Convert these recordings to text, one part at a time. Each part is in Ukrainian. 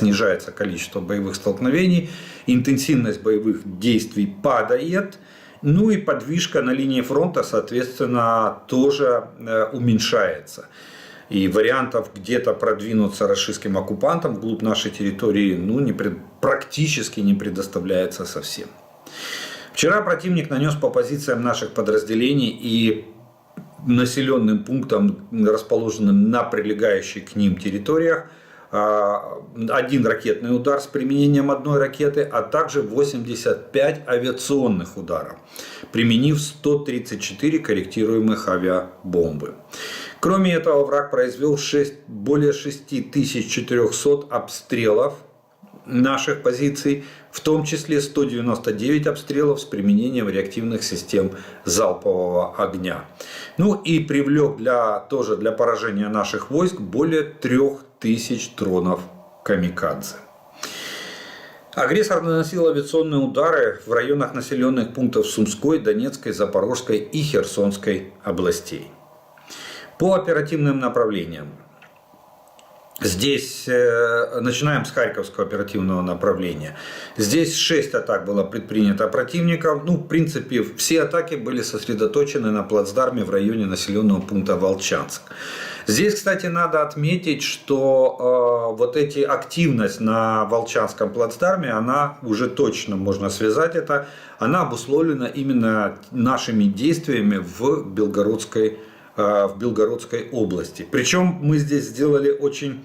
снижается количество боевых столкновений, интенсивность боевых действий падает, ну и подвижка на линии фронта, соответственно, тоже э, уменьшается. И вариантов где-то продвинуться российским оккупантам вглубь нашей территории ну, не пред, практически не предоставляется совсем. Вчера противник нанес по позициям наших подразделений и населенным пунктам, расположенным на прилегающих к ним территориях, один ракетный удар с применением одной ракеты, а также 85 авиационных ударов, применив 134 корректируемых авиабомбы. Кроме этого, враг произвел 6, более 6400 обстрелов наших позиций, в том числе 199 обстрелов с применением реактивных систем залпового огня. Ну и привлек для, тоже для поражения наших войск более 3000 дронов камикадзе. Агрессор наносил авиационные удары в районах населенных пунктов Сумской, Донецкой, Запорожской и Херсонской областей. По оперативным направлениям. Здесь э, начинаем с Харьковского оперативного направления. Здесь 6 атак было предпринято противником. Ну, в принципе, все атаки были сосредоточены на плацдарме в районе населенного пункта Волчанск. Здесь, кстати, надо отметить, что э, вот эти активность на Волчанском плацдарме, она уже точно можно связать это, она обусловлена именно нашими действиями в Белгородской в Белгородской области. Причем мы здесь сделали очень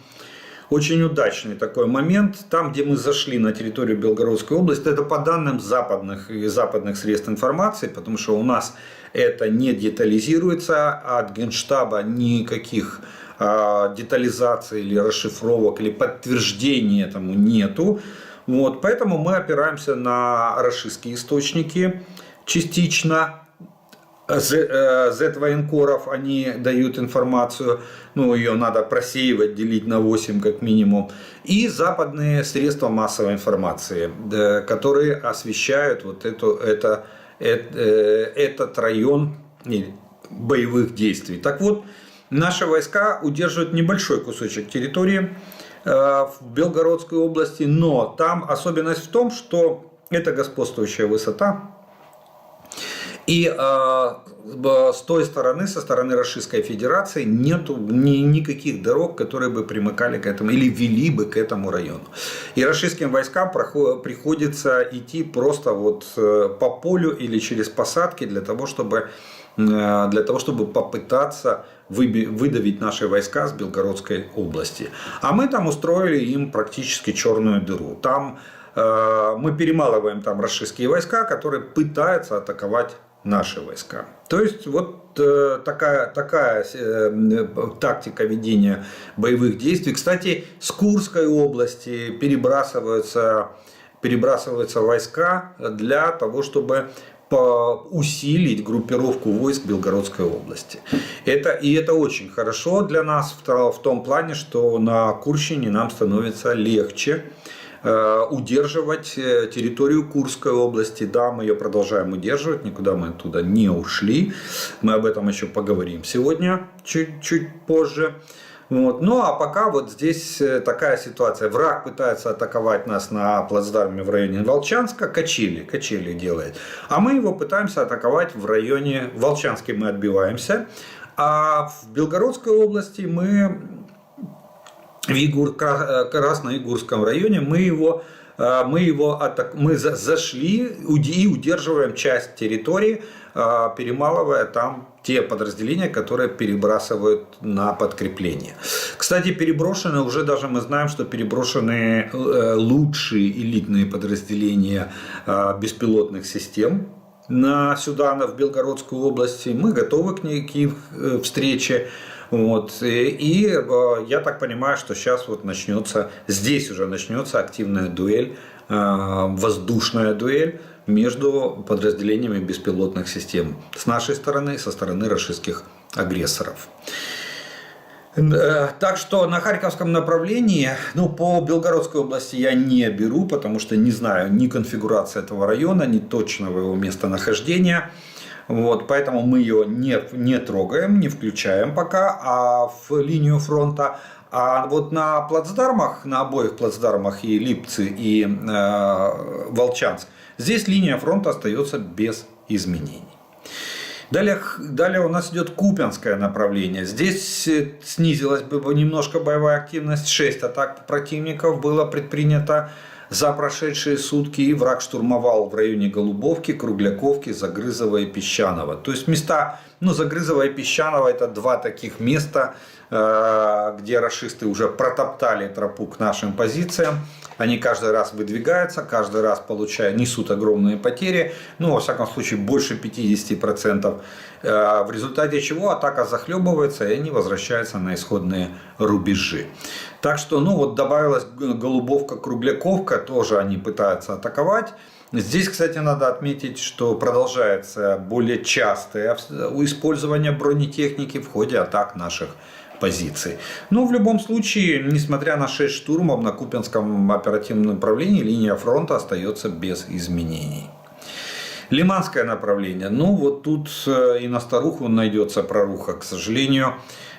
очень удачный такой момент. Там, где мы зашли на территорию Белгородской области, это по данным западных и западных средств информации, потому что у нас это не детализируется, от Генштаба никаких а, детализаций или расшифровок или подтверждений этому нету. Вот, поэтому мы опираемся на расистские источники частично, Z-военкоров, э, они дают информацию, ну, ее надо просеивать, делить на 8 как минимум. И западные средства массовой информации, которые освещают вот эту, это, это, э, этот район боевых действий. Так вот, наши войска удерживают небольшой кусочек территории э, в Белгородской области, но там особенность в том, что это господствующая высота, и э, с той стороны, со стороны Российской Федерации, нет ни, никаких дорог, которые бы примыкали к этому или вели бы к этому району. И российским войскам приходится идти просто вот э, по полю или через посадки для того, чтобы, э, для того, чтобы попытаться выдавить наши войска с Белгородской области. А мы там устроили им практически черную дыру. Там э, мы перемалываем там российские войска, которые пытаются атаковать наши войска. То есть вот э, такая, такая э, тактика ведения боевых действий. Кстати, с Курской области перебрасываются, перебрасываются войска для того, чтобы усилить группировку войск Белгородской области. Это, и это очень хорошо для нас в, в том плане, что на Курщине нам становится легче удерживать э, территорию Курской области. Да, мы ее продолжаем удерживать, никуда мы оттуда не ушли. Мы об этом еще поговорим сегодня, чуть-чуть позже. Вот. Ну а пока вот здесь э, такая ситуация. Враг пытается атаковать нас на плацдарме в районе Волчанска. Качели, качели делает. А мы его пытаемся атаковать в районе Волчанский мы отбиваемся. А в Белгородской области мы в Игур, Красноигурском районе, мы его, э, мы его атак, мы зашли и удерживаем часть территории, э, перемалывая там те подразделения, которые перебрасывают на подкрепление. Кстати, переброшены, уже даже мы знаем, что переброшены э, лучшие элитные подразделения беспилотных систем на сюда, в Белгородскую область. Мы готовы к, ней, к их встрече. Вот. И э, я так понимаю, что сейчас вот начнется, здесь уже начнется активная дуэль, э, воздушная дуэль между подразделениями беспилотных систем с нашей стороны и со стороны российских агрессоров. Э, так что на Харьковском направлении, ну, по Белгородской области я не беру, потому что не знаю ни конфигурации этого района, ни точного его местонахождения. Вот, поэтому мы ее не, не трогаем, не включаем пока а в линию фронта. А вот на плацдармах, на обоих плацдармах и Липцы, и э, Волчанск, здесь линия фронта остается без изменений. Далее, далее у нас идет Купянское направление. Здесь э, снизилась бы немножко боевая активность. 6 атак противников было предпринято за прошедшие сутки. Враг штурмовал в районе Голубовки, Кругляковки, Загрызова и Песчаного. То есть места, ну Загрызова и Песчаного это два таких места, э, где расисты уже протоптали тропу к нашим позициям. Они каждый раз выдвигаются, каждый раз получая, несут огромные потери, ну, во всяком случае, больше 50%, э, в результате чего атака захлебывается, и они возвращаются на исходные рубежи. Так что, ну, вот добавилась Голубовка, Кругляковка, тоже они пытаются атаковать. Здесь, кстати, надо отметить, что продолжается более частое использование бронетехники в ходе атак наших позиций. Но в любом случае, несмотря на 6 штурмов на Купинском оперативном направлении, линия фронта остается без изменений. Лиманское направление. Ну, вот тут э, и на старуху найдется проруха, к сожалению.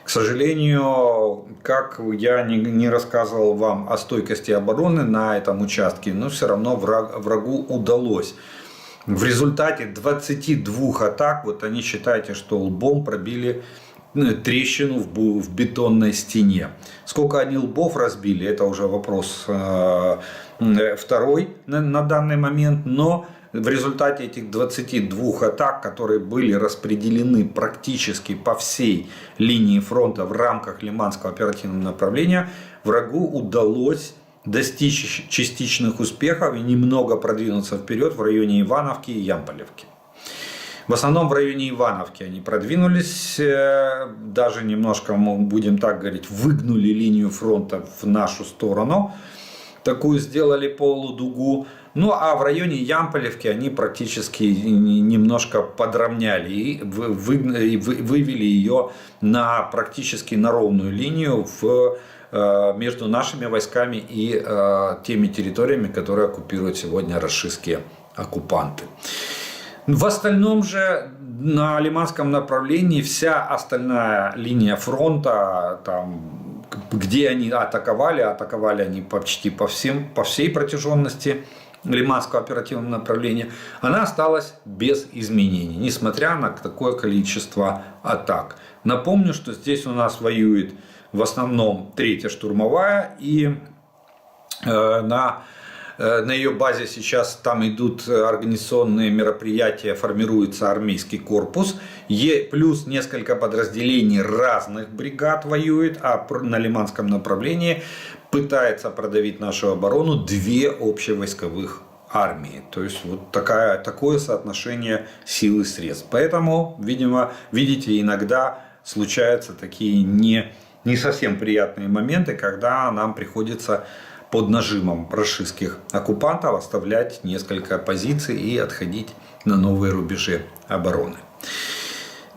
К сожалению, как я не, не рассказывал вам о стойкости обороны на этом участке, но все равно враг, врагу удалось. В результате 22 атак, вот они считайте, что лбом пробили ну, трещину в, бетонной стене. Сколько они лбов разбили, это уже вопрос э, второй на, на данный момент, но в результате этих 22 атак, которые были распределены практически по всей линии фронта в рамках Лиманского оперативного направления, врагу удалось достичь частичных успехов и немного продвинуться вперед в районе Ивановки и Ямполевки. В основном в районе Ивановки они продвинулись, э, даже немножко, будем так говорить, выгнули линию фронта в нашу сторону. Такую сделали полудугу. Ну а в районе Ямполевки они практически немножко подровняли и вывели ее на практически на ровную линию в, э, между нашими войсками и э, теми территориями, которые оккупируют сегодня расистские оккупанты. В остальном же на Лиманском направлении вся остальная линия фронта, там, где они атаковали, атаковали они почти по, всем, по всей протяженности Лиманского оперативного направления, она осталась без изменений, несмотря на такое количество атак. Напомню, что здесь у нас воюет в основном третья штурмовая и э, на на ее базе сейчас там идут организационные мероприятия, формируется армейский корпус. Е, плюс несколько подразделений разных бригад воюет, а на Лиманском направлении пытается продавить нашу оборону две общевойсковых армии. То есть вот такая, такое соотношение сил и средств. Поэтому, видимо, видите, иногда случаются такие не, не совсем приятные моменты, когда нам приходится под нажимом рашистских оккупантов оставлять несколько позиций и отходить на новые рубежи обороны.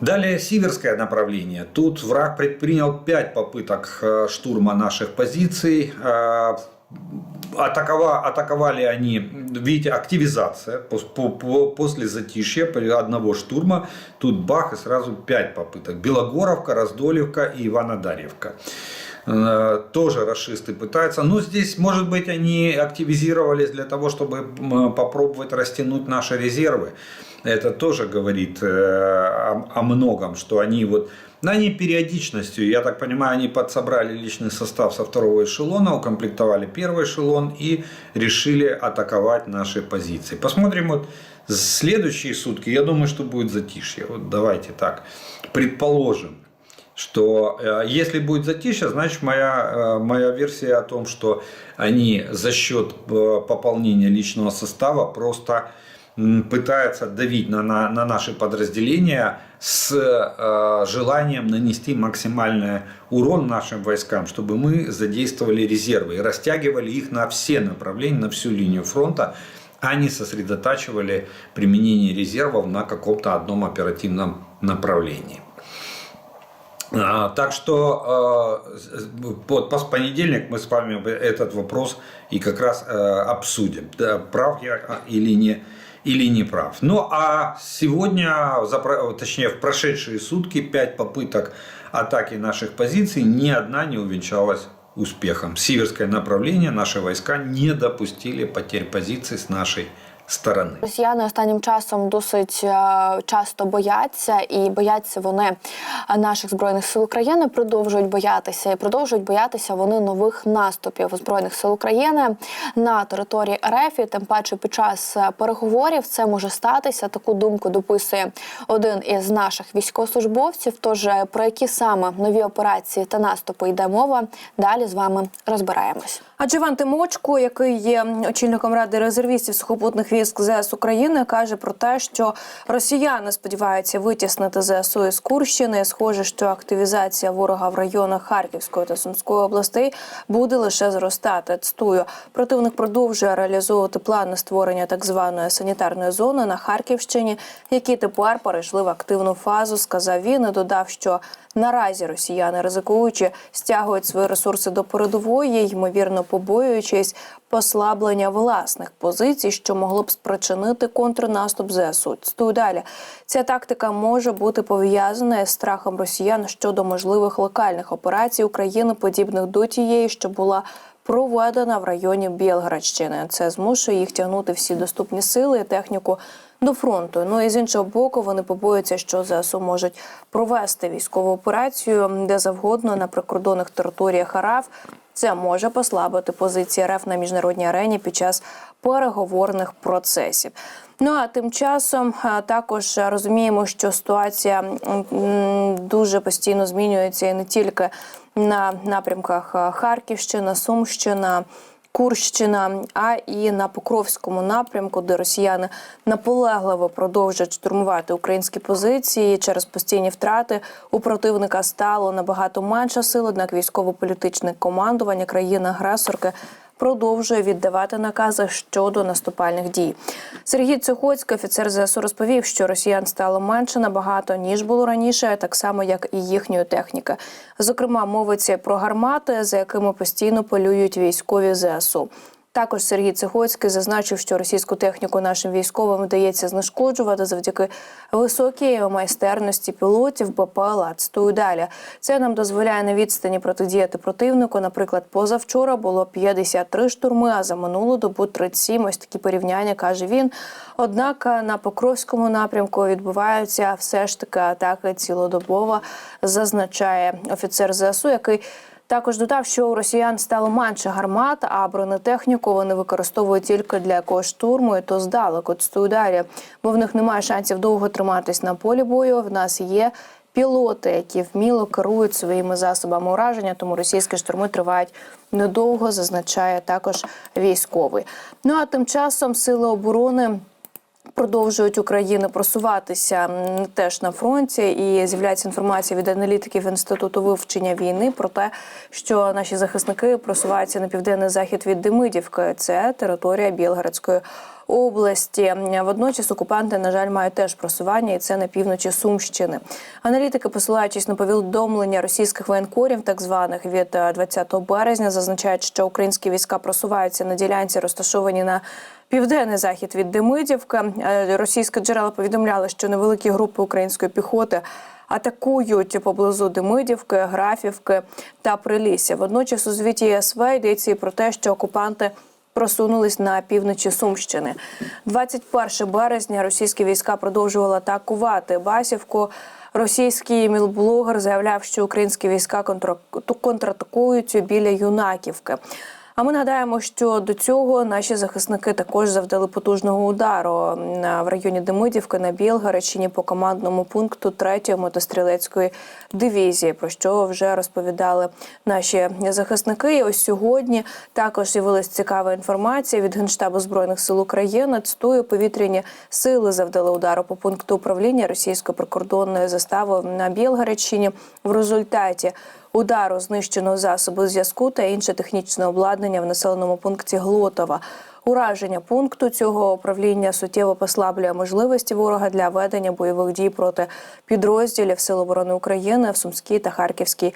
Далее северское направление. Тут враг предпринял 5 попыток э, штурма наших позиций. Э, атакова, атаковали они, видите, активизация после затишья одного штурма. Тут бах и сразу 5 попыток. Белогоровка, Раздолевка и Иванодарьевка. Э, тоже расисты пытаются. Но здесь, может быть, они активизировались для того, чтобы попробовать растянуть наши резервы. Это тоже говорит э, о многом, что они вот на они периодичностью, я так понимаю, они подсобрали личный состав со второго эшелона, укомплектовали первый эшелон и решили атаковать наши позиции. Посмотрим вот следующие сутки, я думаю, что будет затишье. Вот давайте так, предположим, что э, если будет затишье, значит моя, э, моя версия о том, что они за счет э, пополнения личного состава просто пытаются давить на, на, на наши подразделения с э, желанием нанести максимальный урон нашим войскам, чтобы мы задействовали резервы и растягивали их на все направления, на всю линию фронта, а не сосредотачивали применение резервов на каком-то одном оперативном направлении. А, так что вот по понедельник мы с вами этот вопрос и как раз э, обсудим, прав я а, или не, или не прав. Ну а сегодня, точнее в прошедшие сутки, 5 попыток атаки наших позиций ни одна не увенчалась успехом. Северское направление наши войска не допустили потерь позиций с нашей сторони. Росіяни останнім часом досить е, часто бояться, і бояться вони е, наших збройних сил України. Продовжують боятися і продовжують боятися вони нових наступів збройних сил України на території РФ. І тим паче під час е, переговорів це може статися. Таку думку дописує один із наших військовослужбовців. Тож про які саме нові операції та наступи йде мова, далі з вами розбираємось. Адже Іван Тимочко, який є очільником ради резервістів сухопутних військ ЗС України, каже про те, що росіяни сподіваються витіснити ЗСУ із Курщини. Схоже, що активізація ворога в районах Харківської та Сумської областей буде лише зростати. Цитую, противник продовжує реалізовувати плани створення так званої санітарної зони на Харківщині, які тепер перейшли в активну фазу. Сказав він і додав, що Наразі росіяни ризикуючи стягують свої ресурси до передової, ймовірно побоюючись послаблення власних позицій, що могло б спричинити контрнаступ ЗСУ. Цитую далі. Ця тактика може бути пов'язана із страхом росіян щодо можливих локальних операцій України, подібних до тієї, що була проведена в районі Білградщини. Це змушує їх тягнути всі доступні сили і техніку до фронту. Ну і з іншого боку, вони побоюються, що ЗСУ можуть провести військову операцію де завгодно на прикордонних територіях РФ. Це може послабити позиції РФ на міжнародній арені під час переговорних процесів. Ну а тим часом також розуміємо, що ситуація дуже постійно змінюється і не тільки на напрямках Харківщина, Сумщина. Курщина, а і на Покровському напрямку, де росіяни наполегливо продовжують штурмувати українські позиції через постійні втрати. У противника стало набагато менше сил. Однак військово-політичне командування країни-агресорки продовжує віддавати накази щодо наступальних дій. Сергій Цихоцький, офіцер ЗСУ, розповів, що росіян стало менше набагато ніж було раніше, так само як і їхньої техніки. Зокрема, мовиться про гармати, за якими постійно полюють військові ЗСУ. Також Сергій Цихоцький зазначив, що російську техніку нашим військовим вдається знешкоджувати завдяки високій майстерності пілотів БПЛА. Цитую далі. Це нам дозволяє на відстані протидіяти противнику. Наприклад, позавчора було 53 штурми, а за минулу добу 37. Ось такі порівняння каже він. Однак на Покровському напрямку відбуваються все ж таки атаки цілодобово, зазначає офіцер ЗСУ, який. Також додав, що у росіян стало менше гармат, а бронетехніку вони використовують тільки для якогось штурму, і то здалеку цитую далі, бо в них немає шансів довго триматись на полі бою. В нас є пілоти, які вміло керують своїми засобами ураження, тому російські штурми тривають недовго, зазначає також військовий. Ну а тим часом сили оборони. Продовжують України просуватися теж на фронті, і з'являється інформація від аналітиків інституту вивчення війни про те, що наші захисники просуваються на південний захід від Демидівки. Це територія Білградської області. Водночас окупанти, на жаль, мають теж просування, і це на півночі Сумщини. Аналітики, посилаючись на повідомлення російських воєнкорів, так званих від е, 20 березня, зазначають, що українські війська просуваються на ділянці, розташовані на Південний захід від Демидівка. Е, Російські джерела повідомляли, що невеликі групи української піхоти атакують поблизу Демидівки, Графівки та Прилісся. Водночас у звіті СВ йдеться і про те, що окупанти просунулись на півночі Сумщини. 21 березня російські війська продовжували атакувати Басівку. Російський мілблогер заявляв, що українські війська контра- контратакують біля Юнаківки. А ми нагадаємо, що до цього наші захисники також завдали потужного удару в районі Демидівки на Білгареччині по командному пункту 3-ї мотострілецької дивізії, про що вже розповідали наші захисники. І ось сьогодні також з'явилася цікава інформація від Генштабу збройних сил України. Цитую, повітряні сили завдали удару по пункту управління російської прикордонної застави на Білгареччині. В результаті удару знищено засоби зв'язку та інше технічне обладнання в населеному пункті Глотова. Ураження пункту цього управління суттєво послаблює можливості ворога для ведення бойових дій проти підрозділів Сил оборони України в Сумській та Харківській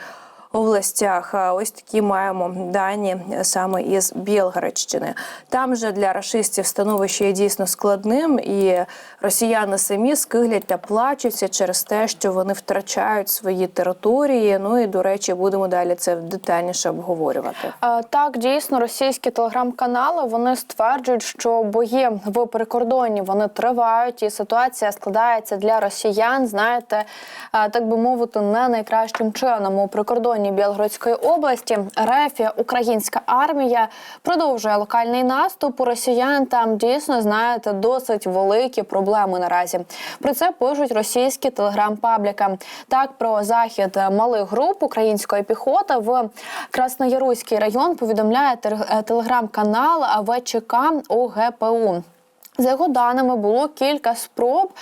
областях. Ось такі маємо дані саме із Білгородщини. Там же для рашистів становище є дійсно складним, і росіяни самі скиглять та плачуться через те, що вони втрачають свої території. Ну і до речі, будемо далі це детальніше обговорювати. Так, дійсно, російські телеграм-канали вони стверджують, що бої в прикордонні вони тривають, і ситуація складається для росіян. Знаєте, так би мовити, не найкращим чином у прикордонні Білгородської області. Рефія, українська армія продовжує локальний наступ. У росіян там дійсно знаєте досить великі проблеми наразі. Про це пишуть російські телеграм-пабліки. Так про захід малих груп української піхоти в Краснояруський район повідомляє е, телеграм-канал ВЧК ОГПУ. За його даними, було кілька спроб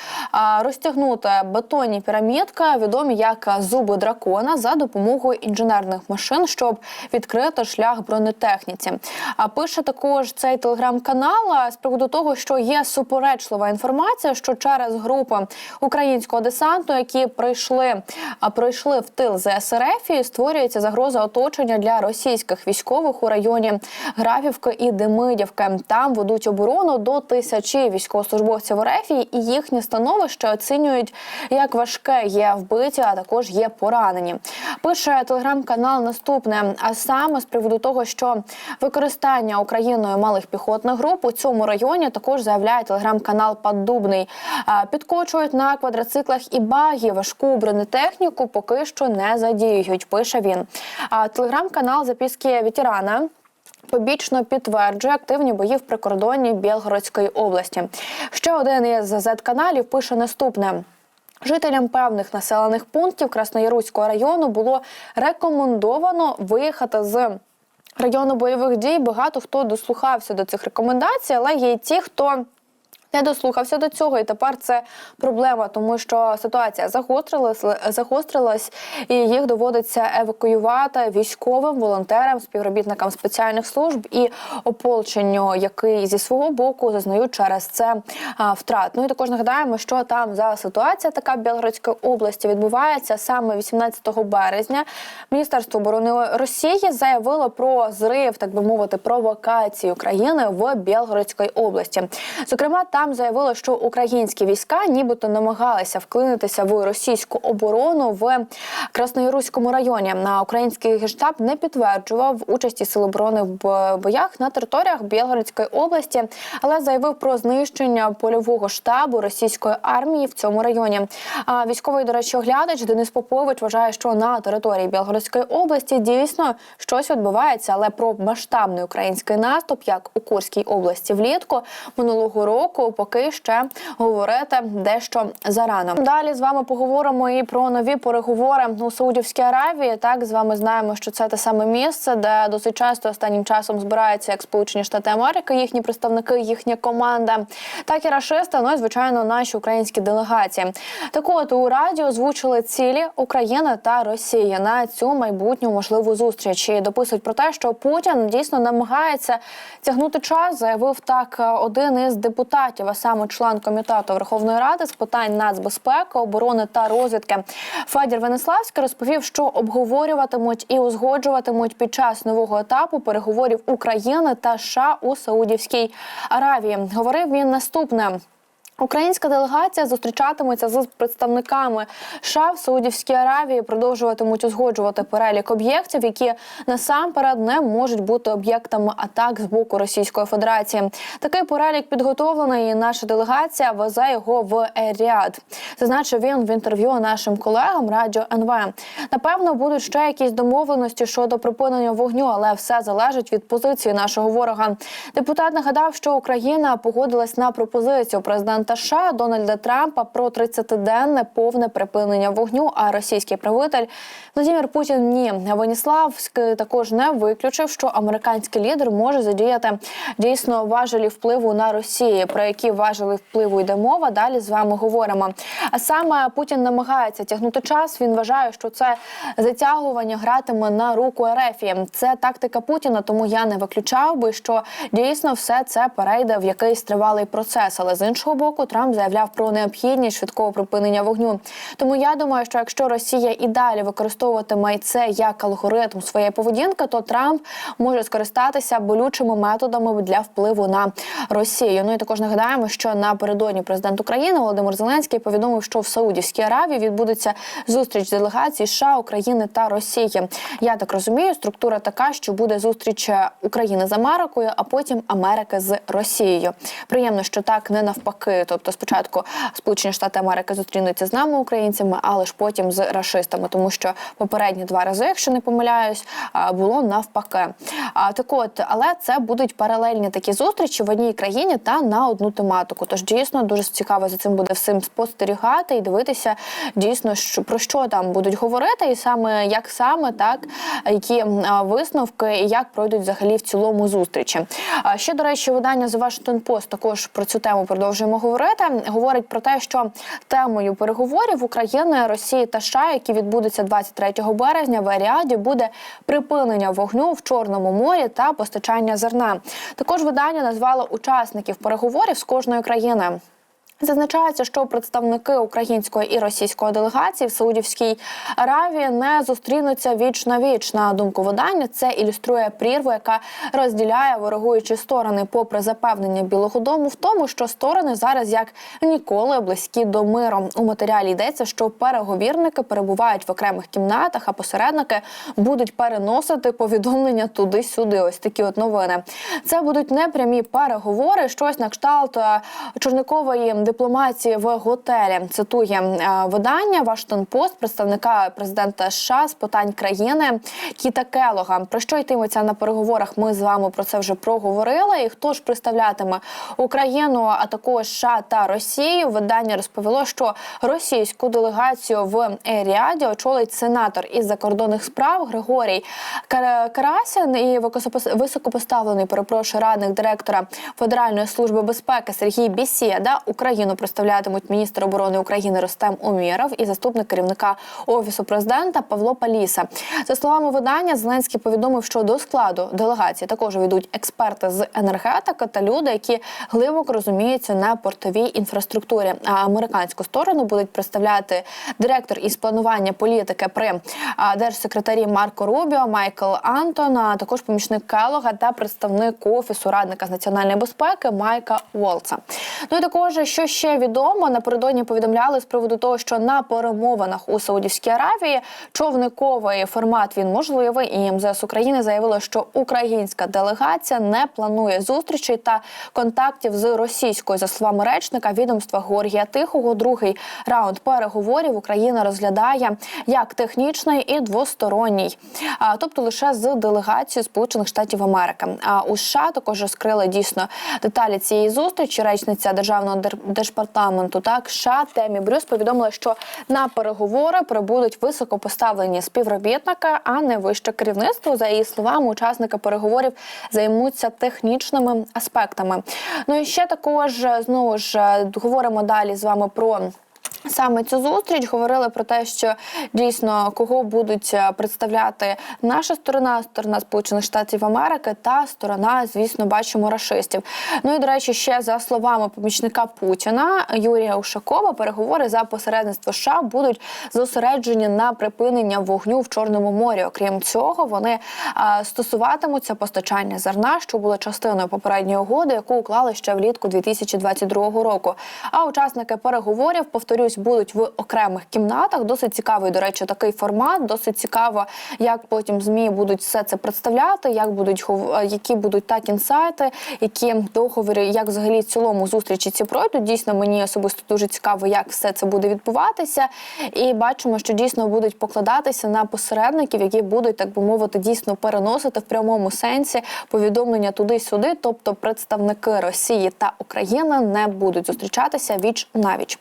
розтягнути бетонні пірамідки, відомі як зуби дракона, за допомогою інженерних машин, щоб відкрити шлях бронетехніці. А пише також цей телеграм-канал з приводу того, що є суперечлива інформація, що через групи українського десанту, які прийшли, пройшли в тил ЗСРФ, і створюється загроза оточення для російських військових у районі Графівки і Демидівки. Там ведуть оборону до тисячі військовослужбовців РФ, і їхнє становище оцінюють як важке. Є вбиті, а також є поранені. Пише телеграм-канал наступне. А саме з приводу того, що використання Україною малих піхотних груп у цьому районі також заявляє телеграм-канал Поддубний. Підкочують на квадроциклах і баги важку бронетехніку поки що не задіюють. Пише він. А телеграм-канал записки ветерана. Побічно підтверджує активні бої в прикордонні Білгородської області. Ще один із Z-каналів пише наступне. Жителям певних населених пунктів Краснояруського району було рекомендовано виїхати з району бойових дій. Багато хто дослухався до цих рекомендацій, але є й ті, хто не дослухався до цього, і тепер це проблема, тому що ситуація загострилась, загострилась, і їх доводиться евакуювати військовим, волонтерам, співробітникам спеціальних служб і ополченню, який зі свого боку зазнають через це втрат. Ну і також нагадаємо, що там за ситуація така в Білгородській області відбувається саме 18 березня. Міністерство оборони Росії заявило про зрив, так би мовити, провокації України в Білгородській області. Зокрема, там заявили, що українські війська нібито намагалися вклинитися в російську оборону в Краснояруському районі. На український генштаб не підтверджував участі сил оборони в боях на територіях Білгородської області, але заявив про знищення польового штабу російської армії в цьому районі. А військовий, до речі, оглядач Денис Попович вважає, що на території Білгородської області дійсно щось відбувається, але про масштабний український наступ, як у Курській області влітку минулого року, поки ще говорити дещо зарано. Далі з вами поговоримо і про нові переговори у Саудівській Аравії. Так з вами знаємо, що це те саме місце, де досить часто останнім часом збираються як Сполучені Штати Америки, їхні представники, їхня команда, так і рашисти. Ну і звичайно, наші українські делегації. Так от у раді озвучили цілі України та Росії на цю майбутню можливу зустріч. І дописують про те, що Путін дійсно намагається тягнути час. Заявив так один із депутатів, а саме член комітету Верховної Ради з питань нацбезпеки, оборони та розвідки Федір Венеславський розповів, що обговорюватимуть і узгоджуватимуть під час нового етапу переговорів України та США у Саудівській Аравії. Говорив він наступне. Українська делегація зустрічатиметься з представниками США в Саудівській Аравії, продовжуватимуть узгоджувати перелік об'єктів, які насамперед не можуть бути об'єктами атак з боку Російської Федерації. Такий перелік підготовлений. і Наша делегація везе його в Еріад. Зазначив він в інтерв'ю нашим колегам Радіо НВ. Напевно, будуть ще якісь домовленості щодо припинення вогню, але все залежить від позиції нашого ворога. Депутат нагадав, що Україна погодилась на пропозицію президента США Дональда Трампа про 30-денне повне припинення вогню. А російський правитель Владимир Путін ні Веніславський також не виключив, що американський лідер може задіяти дійсно важелі впливу на Росію. Про які важелі впливу йде мова? Далі з вами говоримо. А саме Путін намагається тягнути час. Він вважає, що це затягування гратиме на руку РФ. Це тактика Путіна, тому я не виключав би, що дійсно все це перейде в якийсь тривалий процес. Але з іншого боку, року Трамп заявляв про необхідність швидкого припинення вогню. Тому я думаю, що якщо Росія і далі використовуватиме це як алгоритм своєї поведінки, то Трамп може скористатися болючими методами для впливу на Росію. Ну і також нагадаємо, що напередодні президент України Володимир Зеленський повідомив, що в Саудівській Аравії відбудеться зустріч делегацій США, України та Росії. Я так розумію, структура така, що буде зустріч України з Америкою, а потім Америки з Росією. Приємно, що так не навпаки. Тобто, спочатку Сполучені Штати Америки зустрінуться з нами, українцями, але ж потім з рашистами, тому що попередні два рази, якщо не помиляюсь, було навпаки. Так от, але це будуть паралельні такі зустрічі в одній країні та на одну тематику. Тож дійсно дуже цікаво за цим буде всім спостерігати і дивитися дійсно, що про що там будуть говорити, і саме як саме так, які висновки і як пройдуть взагалі в цілому зустрічі. Ще до речі, видання The Washington Post також про цю тему продовжуємо говорити. Говорить про те, що темою переговорів України, Росії та США, які відбудуться 23 березня в Аріаді, буде припинення вогню в Чорному морі та постачання зерна. Також видання назвало учасників переговорів з кожної країни. Зазначається, що представники української і російської делегації в Саудівській Аравії не зустрінуться віч на віч. На думку видання, це ілюструє прірву, яка розділяє ворогуючі сторони, попри запевнення Білого Дому в тому, що сторони зараз як ніколи близькі до миру. У матеріалі йдеться, що переговірники перебувають в окремих кімнатах, а посередники будуть переносити повідомлення туди-сюди. Ось такі от новини. Це будуть непрямі переговори, щось на кшталт е, чорникової дипломатії в готелі. Цитує е, видання Вашингтон Пост, представника президента США з питань країни Кіта Келога. Про що йтиметься на переговорах? Ми з вами про це вже проговорили. І хто ж представлятиме Україну, а також США та Росію? Видання розповіло, що російську делегацію в Еріаді очолить сенатор із закордонних справ Григорій Кар- Карасян і високопос- високопоставлений перепрошую радник директора Федеральної служби безпеки Сергій Бісєда. Україну представлятимуть міністр оборони України Ростем Умєров і заступник керівника офісу президента Павло Паліса. За словами видання, Зеленський повідомив, що до складу делегації також війдуть експерти з енергетики та люди, які глибоко розуміються на портовій інфраструктурі. А американську сторону будуть представляти директор із планування політики при держсекретарі Марко Рубіо, Майкл Антон, а також помічник Келога та представник офісу радника з національної безпеки Майка Волца. Ну і також що ще відомо, напередодні повідомляли з приводу того, що на перемовинах у Саудівській Аравії човниковий формат він можливий. І МЗС України заявило, що українська делегація не планує зустрічей та контактів з російською. За словами речника відомства Георгія Тихого, другий раунд переговорів Україна розглядає як технічний і двосторонній, а тобто лише з делегацією Сполучених Штатів Америки. А у США також розкрили дійсно деталі цієї зустрічі. Речниця державного дер- держпартаменту так США Темі Брюс повідомила, що на переговори прибудуть високопоставлені співробітники, а не вище керівництво. За її словами, учасники переговорів займуться технічними аспектами. Ну і ще також знову ж е, говоримо далі з вами про. Саме цю зустріч говорили про те, що дійсно кого будуть е, представляти наша сторона, сторона Сполучених Штатів Америки та сторона, звісно, бачимо рашистів. Ну і до речі, ще за словами помічника Путіна Юрія Ушакова, переговори за посередництво США будуть зосереджені на припинення вогню в Чорному морі. Окрім цього, вони стосуватимуться постачання зерна, що було частиною попередньої угоди, яку уклали ще влітку 2022 року. А учасники переговорів, повторюсь, будуть в окремих кімнатах. Досить цікавий, до речі, такий формат. Досить цікаво, як потім змі будуть все це представляти, як будуть е, які будуть так інсайти, які договори, як взагалі в цілому зустрічі ці пройдуть. Дійсно, мені особисто дуже цікаво, як все це буде відбуватися. І бачимо, що дійсно будуть покладатися на посередників, які будуть, так би мовити, дійсно переносити в прямому сенсі повідомлення туди-сюди. Тобто представники Росії та України не будуть зустрічатися віч навіч.